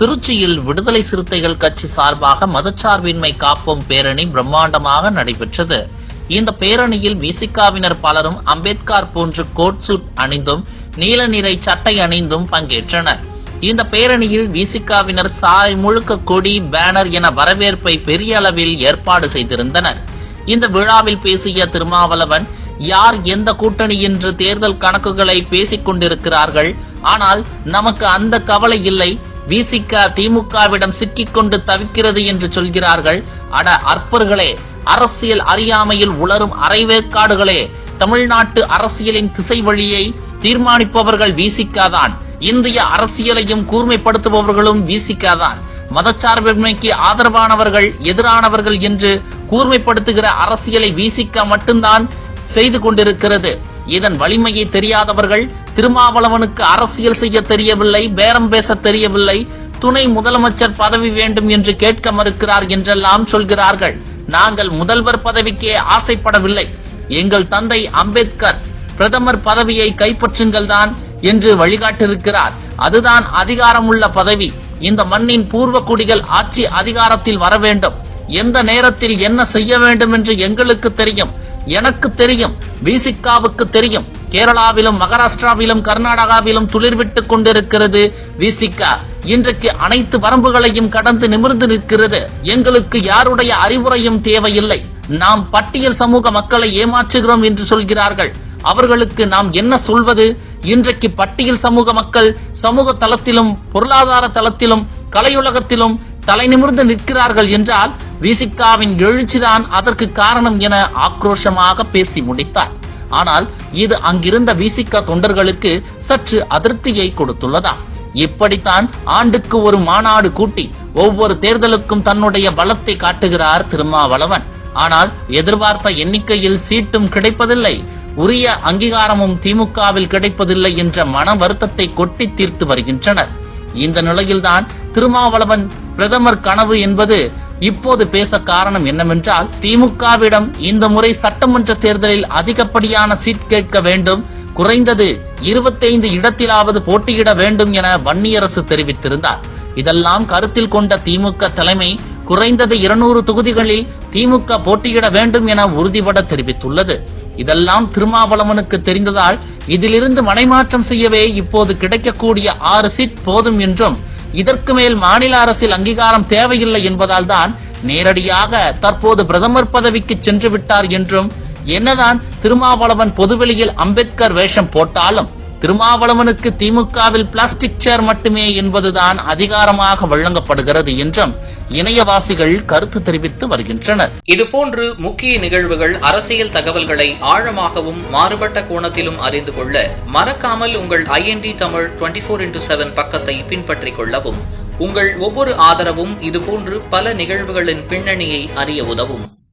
திருச்சியில் விடுதலை சிறுத்தைகள் கட்சி சார்பாக மதச்சார்பின்மை காப்போம் பேரணி பிரம்மாண்டமாக நடைபெற்றது. இந்த பேரணியில் விசிகாவினர் பலரும் அம்பேத்கர் போன்று கோட் சூட் அணிந்தும் நீல நிறை சட்டை அணிந்தும் பங்கேற்றனர். இந்த பேரணியில் விசிகாவினர் சாய் முழுக்க கொடி பேனர் என வரவேற்பை பெரிய அளவில் ஏற்பாடு செய்திருந்தனர். இந்த விழாவில் பேசிய திருமாவளவன் யார் எந்த கூட்டணி என்று தேர்தல் கணக்குகளை பேசிக் கொண்டிருக்கிறார்கள் ஆனால் நமக்கு அந்த கவலை இல்லை. விசிக திமுகவிடம் சிக்கிக்கொண்டு தவிக்கிறது என்று சொல்கிறார்கள். அட அற்பர்களே அரசியல் அறியாமையில் உளரும் அரைவேற்காடுகளே தமிழ்நாட்டு அரசியலின் திசை வழியை தீர்மானிப்பவர்கள் விசிகாதான் இந்திய அரசியலையும் கூர்மைப்படுத்துபவர்களும் விசிகாதான் மதச்சார்பின்மைக்கு ஆதரவானவர்கள் எதிரானவர்கள் என்று கூர்மைப்படுத்துகிற அரசியலை விசிக மட்டும்தான் செய்து கொண்டிருக்கிறது. இதன் வலிமையை தெரியாதவர்கள் திருமாவளவனுக்கு அரசியல் செய்ய தெரியவில்லை பேரம் பேச தெரியவில்லை. துணை முதலமைச்சர் பதவி வேண்டும் என்று கேட்க மறுக்கிறார் என்றெல்லாம் சொல்கிறார்கள். நாங்கள் முதல்வர் பதவிக்கே ஆசைப்படவில்லை. எங்கள் தந்தை அம்பேத்கர் பிரதமர் பதவியை கைப்பற்றுங்கள் தான் என்று வழிகாட்டிருக்கிறார் அதுதான் அதிகாரமுள்ள பதவி. இந்த மண்ணின் பூர்வ குடிகள் ஆட்சி அதிகாரத்தில் வர வேண்டும். எந்த நேரத்தில் என்ன செய்ய வேண்டும் என்று எங்களுக்கு தெரியும். எனக்கு தெரியும். விசிகாவுக்கு தெரியும். கேரளாவிலும் மகாராஷ்டிராவிலும் கர்நாடகாவிலும் துளிர்விட்டுக் கொண்டிருக்கிறது விசிகா. இன்றைக்கு அனைத்து வரம்புகளையும் கடந்து நிமிர்ந்து நிற்கிறது. எங்களுக்கு யாருடைய அறிவுரையும் தேவையில்லை. நாம் பட்டியல் சமூக மக்களை ஏமாற்றுகிறோம் என்று சொல்கிறார்கள். அவர்களுக்கு நாம் என்ன சொல்வது? இன்றைக்கு பட்டியல் சமூக மக்கள் சமூக தளத்திலும் பொருளாதார தளத்திலும் கலையுலகத்திலும் தலை நிமிர்ந்து நிற்கிறார்கள் என்றால் விசிகாவின் எழுச்சிதான் அதற்கு காரணம் என ஆக்ரோஷமாக பேசி முடித்தார். ஆனால் இது அங்கிருந்த விசிக தொண்டர்களுக்கு சற்று அதிருப்தியை கொடுத்துள்ளதாம் இப்படித்தான் ஆண்டுக்கு ஒரு மாநாடு கூட்டி ஒவ்வொரு தேர்தலுக்கும் தன்னுடைய பலத்தை காட்டுகிறார் திருமாவளவன். ஆனால் எதிர்பார்த்த எண்ணிக்கையில் சீட்டும் கிடைப்பதில்லை. உரிய அங்கீகாரமும் திமுகவில் கிடைப்பதில்லை என்ற மன வருத்தத்தை கொட்டி தீர்த்து வருகின்றனர். இந்த நிலையில்தான் திருமாவளவன் பிரதமர் கனவு என்பது இப்போது பேச காரணம் என்னவென்றால் திமுகவிடம் இந்த முறை சட்டமன்ற தேர்தலில் அதிகப்படியான சீட் கேட்க வேண்டும் குறைந்தது இருபத்தைந்து இடத்திலாவது போட்டியிட வேண்டும் என வன்னியரசு தெரிவித்திருந்தார். இதெல்லாம் கருத்தில் கொண்ட திமுக தலைமை குறைந்தது இருநூறு தொகுதிகளில் திமுக போட்டியிட வேண்டும் என உறுதிபட தெரிவித்துள்ளது. இதெல்லாம் திருமாவளவனுக்கு தெரிந்ததால் இதிலிருந்து மனைமாற்றம் செய்யவே இப்போது கிடைக்கக்கூடிய ஆறு சீட் போதும் என்றும் இதற்கு மேல் மாநில அரசில் அங்கீகாரம் தேவையில்லை என்பதால் தான் நேரடியாக தற்போது பிரதமர் பதவிக்கு சென்று விட்டார் என்றும் என்னதான் திருமாவளவன் பொதுவெளியில் அம்பேத்கர் வேஷம் போட்டாலும் திருமாவளவனுக்கு திமுகவில் பிளாஸ்டிக் சேர் மட்டுமே என்பதுதான் அதிகாரமாக வழங்கப்படுகிறது என்றும் இணையவாசிகள் கருத்து தெரிவித்து வருகின்றனர். இதுபோன்று முக்கிய நிகழ்வுகள் அரசியல் தகவல்களை ஆழமாகவும் மாறுபட்ட கோணத்திலும் அறிந்து கொள்ள மறக்காமல் உங்கள் IND Tamil twenty four into seven பக்கத்தை பின்பற்றிக் கொள்ளவும். உங்கள் ஒவ்வொரு ஆதரவும் இதுபோன்று பல நிகழ்வுகளின் பின்னணியை அறிய உதவும்.